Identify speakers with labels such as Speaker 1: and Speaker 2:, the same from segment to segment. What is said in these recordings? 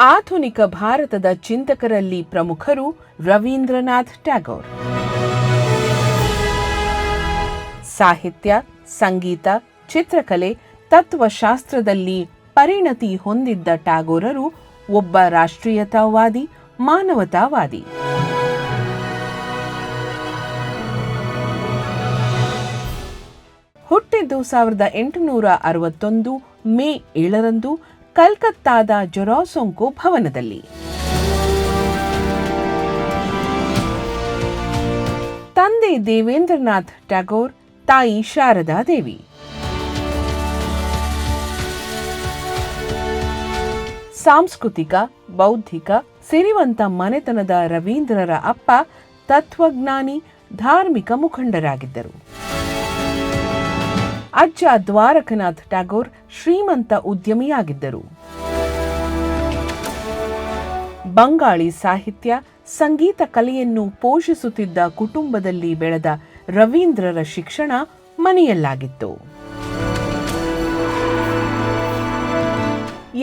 Speaker 1: ಆಧುನಿಕ ಭಾರತದ ಚಿಂತಕರಲ್ಲಿ ಪ್ರಮುಖರು ರವೀಂದ್ರನಾಥ್ ಟ್ಯಾಗೋರ್. ಸಾಹಿತ್ಯ, ಸಂಗೀತ, ಚಿತ್ರಕಲೆ, ತತ್ವಶಾಸ್ತ್ರದಲ್ಲಿ ಪರಿಣತಿ ಹೊಂದಿದ್ದ ಟ್ಯಾಗೋರರು ಒಬ್ಬ ರಾಷ್ಟ್ರೀಯತಾವಾದಿ, ಮಾನವತಾವಾದಿ. ಹುಟ್ಟಿದ್ದು ಸಾವಿರದ ಎಂಟುನೂರ ಅರವತ್ತೊಂದು ಮೇ ಏಳರಂದು ಕಲ್ಕತ್ತಾದ ಜೊರಾಸೊಂಕೋ ಭವನದಲ್ಲಿ. ತಂದೆ ದೇವೇಂದ್ರನಾಥ್ ಟ್ಯಾಗೋರ್, ತಾಯಿ ಶಾರದಾ ದೇವಿ. ಸಾಂಸ್ಕೃತಿಕ, ಬೌದ್ಧಿಕ, ಸಿರಿವಂತ ಮನೆತನದ ರವೀಂದ್ರರ ಅಪ್ಪ ತತ್ವಜ್ಞಾನಿ, ಧಾರ್ಮಿಕ ಮುಖಂಡರಾಗಿದ್ದರು. ಅಜ್ಜ ದ್ವಾರಕನಾಥ್ ಟ್ಯಾಗೋರ್ ಶ್ರೀಮಂತ ಉದ್ಯಮಿಯಾಗಿದ್ದರು. ಬಂಗಾಳಿ ಸಾಹಿತ್ಯ, ಸಂಗೀತ ಕಲೆಯನ್ನು ಪೋಷಿಸುತ್ತಿದ್ದ ಕುಟುಂಬದಲ್ಲಿ ಬೆಳೆದ ರವೀಂದ್ರರ ಶಿಕ್ಷಣ ಮನೆಯಲ್ಲಾಗಿತ್ತು.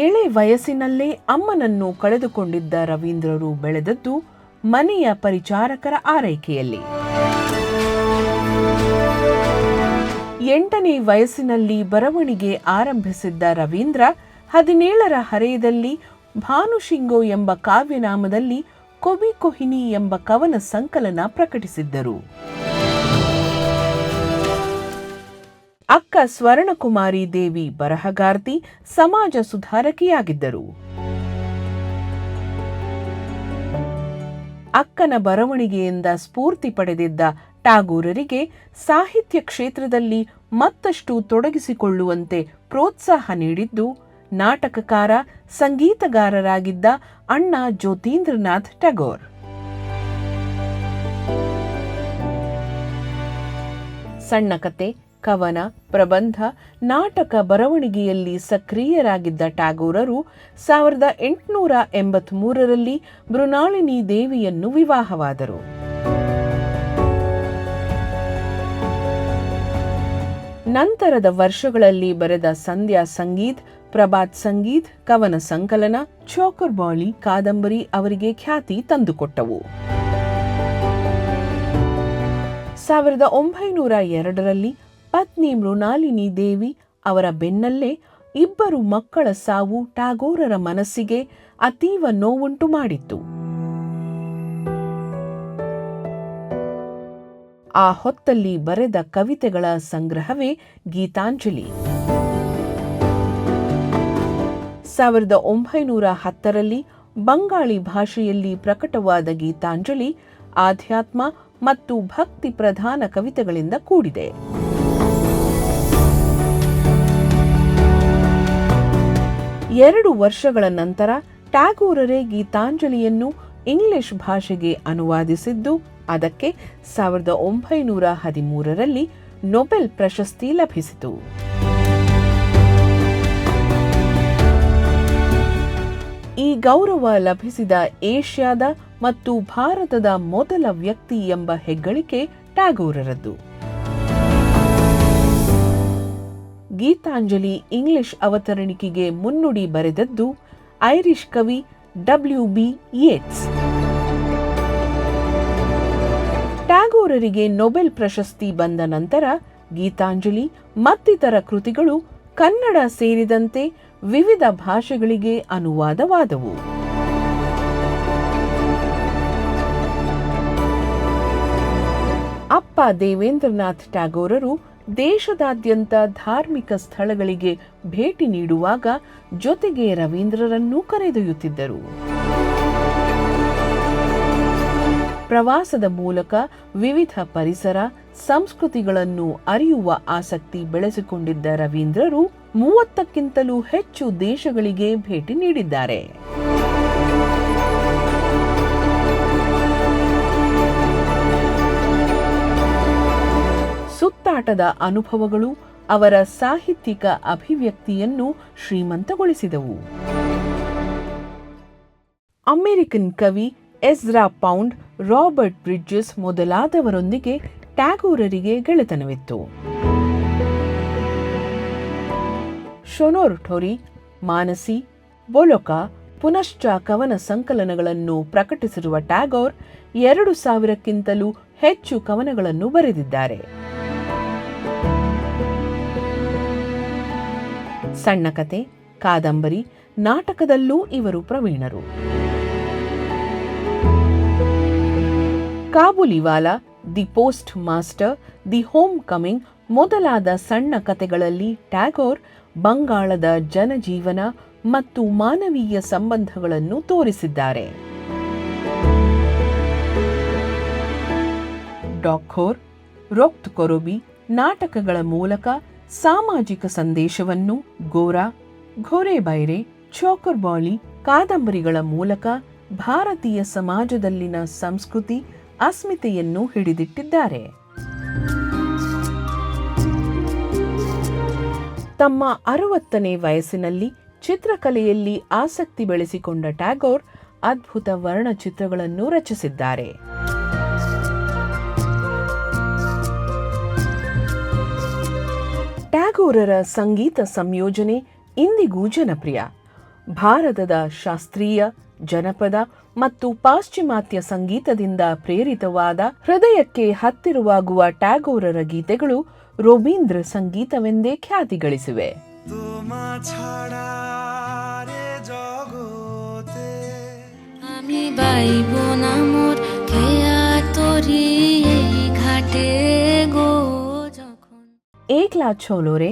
Speaker 1: ಎಳೆ ವಯಸ್ಸಿನಲ್ಲೇ ಅಮ್ಮನನ್ನು ಕಳೆದುಕೊಂಡಿದ್ದ ರವೀಂದ್ರರು ಬೆಳೆದದ್ದು ಮನೆಯ ಪರಿಚಾರಕರ ಆರೈಕೆಯಲ್ಲಿ. ಎಂಟನೇ ವಯಸ್ಸಿನಲ್ಲಿ ಬರವಣಿಗೆ ಆರಂಭಿಸಿದ್ದ ರವೀಂದ್ರ, ಹದಿನೇಳರ ಹರೆಯದಲ್ಲಿ ಭಾನುಶಿಂಗೋ ಎಂಬ ಕಾವ್ಯನಾಮದಲ್ಲಿ ಕೊಬಿ ಕೊಹಿನಿ ಎಂಬ ಕವನ ಸಂಕಲನ ಪ್ರಕಟಿಸಿದ್ದರು. ಅಕ್ಕ ಸ್ವರ್ಣಕುಮಾರಿ ದೇವಿ ಬರಹಗಾರ್ತಿ ಸಮಾಜ ಸುಧಾರಕಿಯಾಗಿದ್ದರು. ಅಕ್ಕನ ಬರವಣಿಗೆಯಿಂದ ಸ್ಫೂರ್ತಿ ಪಡೆದಿದ್ದ ಟಾಗೂರರಿಗೆ ಸಾಹಿತ್ಯ ಕ್ಷೇತ್ರದಲ್ಲಿ ಮತ್ತಷ್ಟು ತೊಡಗಿಸಿಕೊಳ್ಳುವಂತೆ ಪ್ರೋತ್ಸಾಹ ನೀಡಿದ್ದು, ನಾಟಕಕಾರ, ಸಂಗೀತಗಾರರಾಗಿದ್ದ ಅಣ್ಣ ಜ್ಯೋತೀಂದ್ರನಾಥ್ ಟ್ಯಾಗೋರ್ ಸಣ್ಣ ಕತೆ, ಕವನ, ಪ್ರಬಂಧ, ನಾಟಕ ಬರವಣಿಗೆಯಲ್ಲಿ ಸಕ್ರಿಯರಾಗಿದ್ದ ಟ್ಯಾಗೋರರು ಸಾವಿರದ ಎಂಟುನೂರ ಎಂಬತ್ಮೂರರಲ್ಲಿ ಮೃಣಾಳಿನಿ ದೇವಿಯನ್ನು ವಿವಾಹವಾದರು. ನಂತರದ ವರ್ಷಗಳಲ್ಲಿ ಬರೆದ ಸಂಧ್ಯಾ ಸಂಗೀತ್, ಪ್ರಭಾತ್ ಸಂಗೀತ್, ಕವನ ಸಂಕಲನ ಚೋಕರ್ ಬಾಳಿ, ಕಾದಂಬರಿ ಅವರಿಗೆ ಖ್ಯಾತಿ ತಂದುಕೊಟ್ಟವು. ಸಾವಿರದ ಒಂಬೈನೂರ ಎರಡರಲ್ಲಿ ಪತ್ನಿ ಮೃಣಾಲಿನಿ ದೇವಿ ಅವರ ಬೆನ್ನಲ್ಲೇ ಇಬ್ಬರು ಮಕ್ಕಳ ಸಾವು ಟ್ಯಾಗೋರರ ಮನಸ್ಸಿಗೆ ಅತೀವ ನೋವುಂಟು ಮಾಡಿತ್ತು. ಆ ಹೊತ್ತಲ್ಲಿ ಬರೆದ ಕವಿತೆಗಳ ಸಂಗ್ರಹವೇ ಗೀತಾಂಜಲಿ. ಸಾವಿರದ ಒಂಬೈನೂರ ಹತ್ತರಲ್ಲಿ ಬಂಗಾಳಿ ಭಾಷೆಯಲ್ಲಿ ಪ್ರಕಟವಾದ ಗೀತಾಂಜಲಿ ಆಧ್ಯಾತ್ಮ ಮತ್ತು ಭಕ್ತಿ ಪ್ರಧಾನ ಕವಿತೆಗಳಿಂದ ಕೂಡಿದೆ. ಎರಡು ವರ್ಷಗಳ ನಂತರ ಟ್ಯಾಗೂರರೇ ಗೀತಾಂಜಲಿಯನ್ನು ಇಂಗ್ಲಿಷ್ ಭಾಷೆಗೆ ಅನುವಾದಿಸಿದ್ದು ಅದಕ್ಕೆ ಸಾವಿರದ ಒಂಬೈನೂರ ಹದಿಮೂರರಲ್ಲಿ ನೊಬೆಲ್ ಪ್ರಶಸ್ತಿ ಲಭಿಸಿತು. ಈ ಗೌರವ ಲಭಿಸಿದ ಏಷ್ಯಾದ ಮತ್ತು ಭಾರತದ ಮೊದಲ ವ್ಯಕ್ತಿ ಎಂಬ ಹೆಗ್ಗಳಿಕೆ ಟ್ಯಾಗೋರರದ್ದು. ಗೀತಾಂಜಲಿ ಇಂಗ್ಲಿಷ್ ಅವತರಣಿಕೆಗೆ ಮುನ್ನುಡಿ ಬರೆದದ್ದು ಐರಿಷ್ ಕವಿ ಡಬ್ಲ್ಯೂ ಬಿ ಯೇಟ್ಸ್ ಟ್ಯಾಗೋರರಿಗೆ ನೊಬೆಲ್ ಪ್ರಶಸ್ತಿ ಬಂದ ನಂತರ ಗೀತಾಂಜಲಿ ಮತ್ತಿತರ ಕೃತಿಗಳು ಕನ್ನಡ ಸೇರಿದಂತೆ ವಿವಿಧ ಭಾಷೆಗಳಿಗೆ ಅನುವಾದವಾದವು. ಅಪ್ಪ ದೇವೇಂದ್ರನಾಥ್ ಟ್ಯಾಗೋರರು ದೇಶದಾದ್ಯಂತ ಧಾರ್ಮಿಕ ಸ್ಥಳಗಳಿಗೆ ಭೇಟಿ ನೀಡುವಾಗ ಜೊತೆಗೆ ರವೀಂದ್ರರನ್ನೂ ಕರೆದೊಯ್ಯುತ್ತಿದ್ದರು. ಪ್ರವಾಸದ ಮೂಲಕ ವಿವಿಧ ಪರಿಸರ, ಸಂಸ್ಕೃತಿಗಳನ್ನು ಅರಿಯುವ ಆಸಕ್ತಿ ಬೆಳೆಸಿಕೊಂಡಿದ್ದ ರವೀಂದ್ರರು ಮೂವತ್ತಕ್ಕಿಂತಲೂ ಹೆಚ್ಚು ದೇಶಗಳಿಗೆ ಭೇಟಿ ನೀಡಿದ್ದಾರೆ. ಸುತ್ತಾಟದ ಅನುಭವಗಳು ಅವರ ಸಾಹಿತ್ಯಿಕ ಅಭಿವ್ಯಕ್ತಿಯನ್ನು ಶ್ರೀಮಂತಗೊಳಿಸಿದವು. ಅಮೆರಿಕನ್ ಕವಿ ಎಸ್ರಾ ಪೌಂಡ್ ರಾಬರ್ಟ್ ಬ್ರಿಡ್ಜಸ್ ಮೊದಲಾದವರೊಂದಿಗೆ ಟ್ಯಾಗೋರರಿಗೆ ಗೆಳೆತನವಿತ್ತು. ಶೊನೋರ್ ಠೊರಿ ಮಾನಸಿ, ಬೊಲೊಕ ಪುನಶ್ಚ ಕವನ ಸಂಕಲನಗಳನ್ನು ಪ್ರಕಟಿಸಿರುವ ಟ್ಯಾಗೋರ್ ಎರಡು ಸಾವಿರಕ್ಕಿಂತಲೂ ಹೆಚ್ಚು ಕವನಗಳನ್ನು ಬರೆದಿದ್ದಾರೆ. ಸಣ್ಣ ಕತೆ ಕಾದಂಬರಿ, ನಾಟಕದಲ್ಲೂ ಇವರು ಪ್ರವೀಣರು. Kabuliwala, the post master, the home coming ಮೊದಲಾದ ಸಣ್ಣ ಕತೆಗಳಲ್ಲಿ ಟ್ಯಾಗೋರ್ ಬಂಗಾಳದ ಜನಜೀವನ ಮತ್ತು ಮಾನವೀಯ ಸಂಬಂಧಗಳನ್ನು ತೋರಿಸಿದ್ದಾರೆ. ಡಾಖೋರ್ ರೊಕ್ತ್ ಕೊರೊಬಿ ನಾಟಕಗಳ ಮೂಲಕ ಸಾಮಾಜಿಕ ಸಂದೇಶವನ್ನು ಗೋರಾ, ಘೋರೆ ಬೈರೆ, ಚೋಕರ್ಬಾಳಿ, ಕಾದಂಬರಿಗಳ ಮೂಲಕ ಭಾರತೀಯ ಸಮಾಜದಲ್ಲಿನ ಸಂಸ್ಕೃತಿ ಅಸ್ಮಿತೆಯನ್ನು ಹಿಡಿದಿಟ್ಟಿದ್ದಾರೆ. ತಮ್ಮ ಅರವತ್ತನೇ ವಯಸ್ಸಿನಲ್ಲಿ ಚಿತ್ರಕಲೆಯಲ್ಲಿ ಆಸಕ್ತಿ ಬೆಳೆಸಿಕೊಂಡ ಟ್ಯಾಗೋರ್ ಅದ್ಭುತ ವರ್ಣಚಿತ್ರಗಳನ್ನು ರಚಿಸಿದ್ದಾರೆ. ಟ್ಯಾಗೋರರ ಸಂಗೀತ ಸಂಯೋಜನೆ ಇಂದಿಗೂ ಜನಪ್ರಿಯ. ಭಾರತದ ಶಾಸ್ತ್ರೀಯ, ಜನಪದ ಮತ್ತು ಪಾಶ್ಚಿಮಾತ್ಯ ಸಂಗೀತದಿಂದ ಪ್ರೇರಿತವಾದ ಹೃದಯಕ್ಕೆ ಹತ್ತಿರವಾಗುವ ಟ್ಯಾಗೋರರ ಗೀತೆಗಳು ರೋಬೀಂದ್ರ ಸಂಗೀತವೆಂದೇ ಖ್ಯಾತಿ ಗಳಿಸಿವೆ ಏಕ್ಲಾ ಚೋಲೋರೆ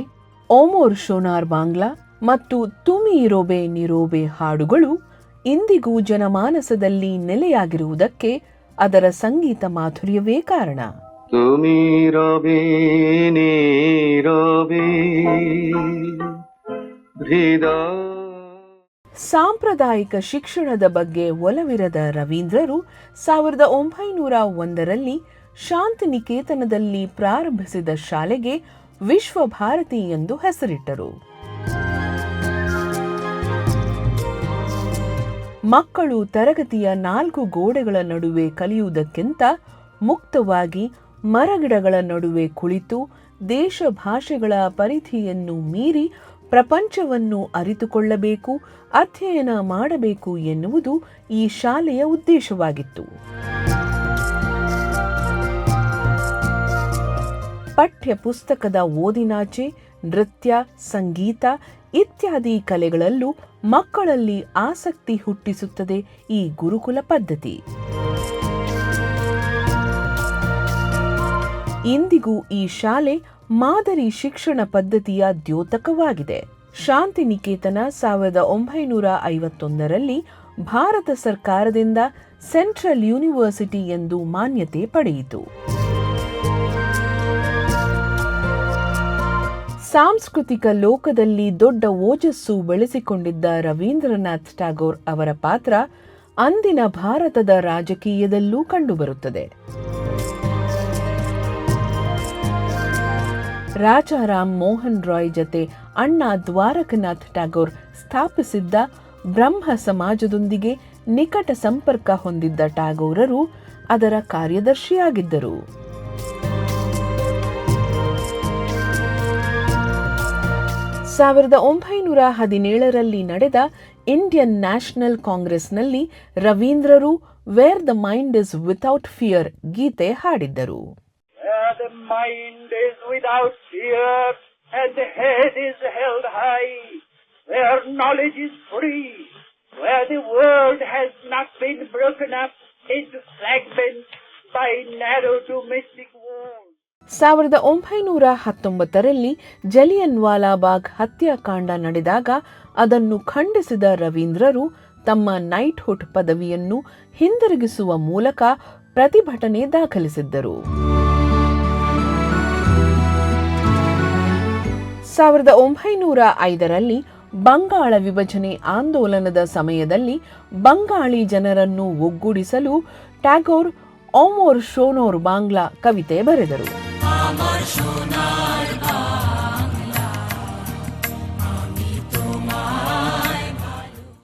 Speaker 1: ಓಮೋರ್ ಶೋನಾರ್ ಬಾಂಗ್ಲಾ ಮತ್ತು ತುಮಿ ರೋಬೆ ನಿರೋಬೆ ಹಾಡುಗಳು ಇಂದಿಗೂ ಜನಮಾನಸದಲ್ಲಿ ನೆಲೆಯಾಗಿರುವುದಕ್ಕೆ ಅದರ ಸಂಗೀತ ಮಾಧುರ್ಯವೇ ಕಾರಣ
Speaker 2: তুমি রবে নীরবে হৃদয়
Speaker 1: ಸಾಂಪ್ರದಾಯಿಕ ಶಿಕ್ಷಣದ ಬಗ್ಗೆ ಒಲವಿರದ ರವೀಂದ್ರರು ಸಾವಿರದ ಒಂಬೈನೂರ ಒಂದರಲ್ಲಿ ಶಾಂತಿನಿಕೇತನದಲ್ಲಿ ಪ್ರಾರಂಭಿಸಿದ ಶಾಲೆಗೆ ವಿಶ್ವಭಾರತಿ ಎಂದು ಹೆಸರಿಟ್ಟರು ಮಕ್ಕಳು ತರಗತಿಯ ನಾಲ್ಕು ಗೋಡೆಗಳ ನಡುವೆ ಕಲಿಯುವುದಕ್ಕಿಂತ ಮುಕ್ತವಾಗಿ ಮರಗಿಡಗಳ ನಡುವೆ ಕುಳಿತು ದೇಶ ಭಾಷೆಗಳ ಪರಿಧಿಯನ್ನು ಮೀರಿ ಪ್ರಪಂಚವನ್ನು ಅರಿತುಕೊಳ್ಳಬೇಕು, ಅಧ್ಯಯನ ಮಾಡಬೇಕು ಎನ್ನುವುದು ಈ ಶಾಲೆಯ ಉದ್ದೇಶವಾಗಿತ್ತು. ಪಠ್ಯ ಪುಸ್ತಕದ ಓದಿನಾಚೆ, ನೃತ್ಯ, ಸಂಗೀತ ಇತ್ಯಾದಿ ಕಲೆಗಳಲ್ಲೂ ಮಕ್ಕಳಲ್ಲಿ ಆಸಕ್ತಿ ಹುಟ್ಟಿಸುತ್ತದೆ ಈ ಗುರುಕುಲ ಪದ್ಧತಿ. ಇಂದಿಗೂ ಈ ಶಾಲೆ ಮಾದರಿ ಶಿಕ್ಷಣ ಪದ್ಧತಿಯ ದ್ಯೋತಕವಾಗಿದೆ. ಶಾಂತಿನಿಕೇತನ ಸಾವಿರದ ಒಂಬೈನೂರ ಐವತ್ತೊಂದರಲ್ಲಿ ಭಾರತ ಸರ್ಕಾರದಿಂದ ಸೆಂಟ್ರಲ್ ಯೂನಿವರ್ಸಿಟಿ ಎಂದು ಮಾನ್ಯತೆ ಪಡೆಯಿತು. ಸಾಂಸ್ಕೃತಿಕ ಲೋಕದಲ್ಲಿ ದೊಡ್ಡ ಓಜಸ್ಸು ಬೆಳೆಸಿಕೊಂಡಿದ್ದ ರವೀಂದ್ರನಾಥ್ ಟಾಗೋರ್ ಅವರ ಪಾತ್ರ ಅಂದಿನ ಭಾರತದ ರಾಜಕೀಯದಲ್ಲೂ ಕಂಡುಬರುತ್ತದೆ. ರಾಜಾರಾಮ್ ಮೋಹನ್ ರಾಯ್ ಜತೆ ಅಣ್ಣ ದ್ವಾರಕನಾಥ್ ಟಾಗೋರ್ ಸ್ಥಾಪಿಸಿದ್ದ ಬ್ರಹ್ಮ ಸಮಾಜದೊಂದಿಗೆ ನಿಕಟ ಸಂಪರ್ಕ ಹೊಂದಿದ್ದ ಟ್ಯಾಗೋರರು ಅದರ ಕಾರ್ಯದರ್ಶಿಯಾಗಿದ್ದರು. ಸಾವಿರದ ಒಂಬೈನೂರ ಹದಿನೇಳರಲ್ಲಿ ನಡೆದ ಇಂಡಿಯನ್ ನ್ಯಾಷನಲ್ ಕಾಂಗ್ರೆಸ್ನಲ್ಲಿ ರವೀಂದ್ರರು
Speaker 3: where the mind is without fear ಗೀತೆ ಹಾಡಿದ್ದರು broken up into fragments by narrow domestic walls.
Speaker 1: ಸಾವಿರದ ಒಂಬೈನೂರ ಹತ್ತೊಂಬತ್ತರಲ್ಲಿ ಜಲಿಯನ್ ವಾಲಾಬಾಗ್ ಹತ್ಯಾಕಾಂಡ ನಡೆದಾಗ ಅದನ್ನು ಖಂಡಿಸಿದ ರವೀಂದ್ರರು ತಮ್ಮ ನೈಟ್ಹುಡ್ ಪದವಿಯನ್ನು ಹಿಂದಿರುಗಿಸುವ ಮೂಲಕ ಪ್ರತಿಭಟನೆ ದಾಖಲಿಸಿದ್ದರು. ಸಾವಿರದ ಒಂಬೈನೂರ ಐದರಲ್ಲಿ ಬಂಗಾಳ ವಿಭಜನೆ ಆಂದೋಲನದ ಸಮಯದಲ್ಲಿ ಬಂಗಾಳಿ ಜನರನ್ನು ಒಗ್ಗೂಡಿಸಲು ಟ್ಯಾಗೋರ್ ಓಮೋರ್ ಶೋನೋರ್ ಬಾಂಗ್ಲಾ ಕವಿತೆ ಬರೆದರು.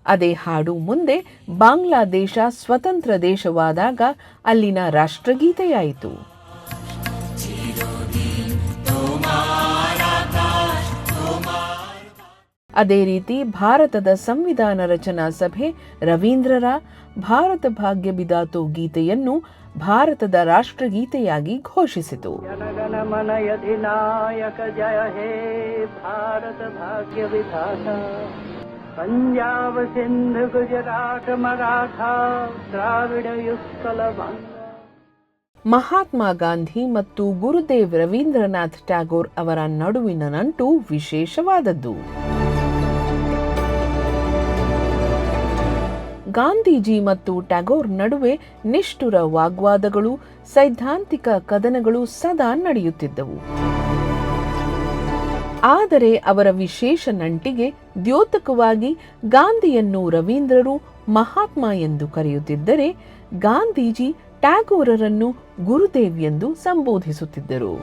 Speaker 1: ಅದೇ ಹಾಡು ಮುಂದೆ ಬಾಂಗ್ಲಾದೇಶ ಸ್ವತಂತ್ರ ದೇಶವಾದಾಗ ಅಲ್ಲಿನ ರಾಷ್ಟ್ರಗೀತೆಯಾಯಿತು. ಅದೇ ರೀತಿ ಭಾರತದ ಸಂವಿಧಾನ ರಚನಾ ಸಭೆ ರವೀಂದ್ರರ ಭಾರತ ಭಾಗ್ಯ ಬಿದಾತು ಗೀತೆಯನ್ನು ಭಾರತದ ರಾಷ್ಟ್ರಗೀತೆಯಾಗಿ ಘೋಷಿಸಿತು.
Speaker 3: ಜಯ ಹೇ ಭಾರತ ಭಾಗ್ಯ ವಿಧಾನ ಪಂಜಾಬ ಸಿಂಧು ಗುಜರಾತ್ ಮರಾಠ ದ್ರಾವಿಡ ಯುತ್ಕಲ
Speaker 1: ಮಹಾತ್ಮ ಗಾಂಧಿ ಮತ್ತು ಗುರುದೇವ್ ರವೀಂದ್ರನಾಥ್ ಟ್ಯಾಗೋರ್ ಅವರ ನಡುವಿನ ನಂಟು ವಿಶೇಷವಾದದ್ದು. ಗಾಂಧೀಜಿ ಮತ್ತು ಟ್ಯಾಗೋರ್ ನಡುವೆ ನಿಷ್ಠುರ ವಾಗ್ವಾದಗಳು, ಸೈದ್ಧಾಂತಿಕ ಕದನಗಳು ಸದಾ ನಡೆಯುತ್ತಿದ್ದವು. ಆದರೆ ಅವರ ವಿಶೇಷ ನಂಟಿಗೆ ದ್ಯೋತಕವಾಗಿ ಗಾಂಧಿಯನ್ನು ರವೀಂದ್ರರು ಮಹಾತ್ಮ ಎಂದು ಕರೆಯುತ್ತಿದ್ದರೆ ಗಾಂಧೀಜಿ ಟ್ಯಾಗೋರರನ್ನು ಗುರುದೇವ್ ಎಂದು ಸಂಬೋಧಿಸುತ್ತಿದ್ದರು.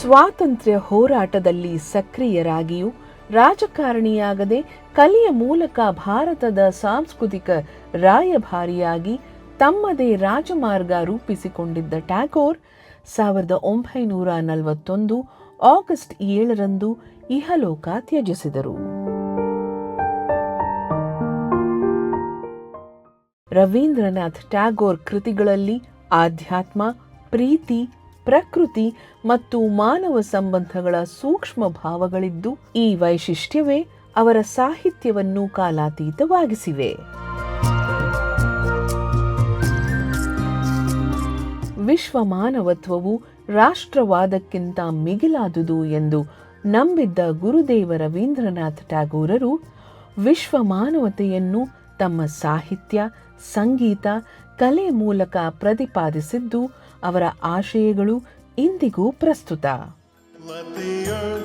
Speaker 1: ಸ್ವಾತಂತ್ರ್ಯ ಹೋರಾಟದಲ್ಲಿ ಸಕ್ರಿಯರಾಗಿಯೂ ರಾಜಕಾರಣಿಯಾಗದೆ ಕಲೆಯ ಮೂಲಕ ಭಾರತದ ಸಾಂಸ್ಕೃತಿಕ ರಾಯಭಾರಿಯಾಗಿ ತಮ್ಮದೇ ರಾಜಮಾರ್ಗ ರೂಪಿಸಿಕೊಂಡಿದ್ದ ಟ್ಯಾಗೋರ್, ಸಾವಿರದ ಒಂಬೈನೂರ ನಲವತ್ತೊಂದು ಆಗಸ್ಟ್ ಏಳರಂದು ಇಹಲೋಕ ತ್ಯಜಿಸಿದರು. ರವೀಂದ್ರನಾಥ್ ಟ್ಯಾಗೋರ್ ಕೃತಿಗಳಲ್ಲಿ ಆಧ್ಯಾತ್ಮ, ಪ್ರೀತಿ ಪ್ರಕೃತಿ ಮತ್ತು ಮಾನವ ಸಂಬಂಧಗಳ ಸೂಕ್ಷ್ಮ ಭಾವಗಳಿದ್ದು ಈ ವೈಶಿಷ್ಟ್ಯವೇ ಅವರ ಸಾಹಿತ್ಯವನ್ನು ಕಾಲಾತೀತವಾಗಿಸಿವೆ. ವಿಶ್ವ ಮಾನವತ್ವವು ರಾಷ್ಟ್ರವಾದಕ್ಕಿಂತ ಮಿಗಿಲಾದುದು ಎಂದು ನಂಬಿದ್ದ ಗುರುದೇವ ರವೀಂದ್ರನಾಥ್ ಟ್ಯಾಗೋರರು ವಿಶ್ವ ಮಾನವತೆಯನ್ನು ತಮ್ಮ ಸಾಹಿತ್ಯ, ಸಂಗೀತ, ಕಲೆ ಮೂಲಕ ಪ್ರತಿಪಾದಿಸಿದ್ದು ಅವರ ಆಶಯಗಳು ಇಂದಿಗೂ ಪ್ರಸ್ತುತ
Speaker 4: Let the earth.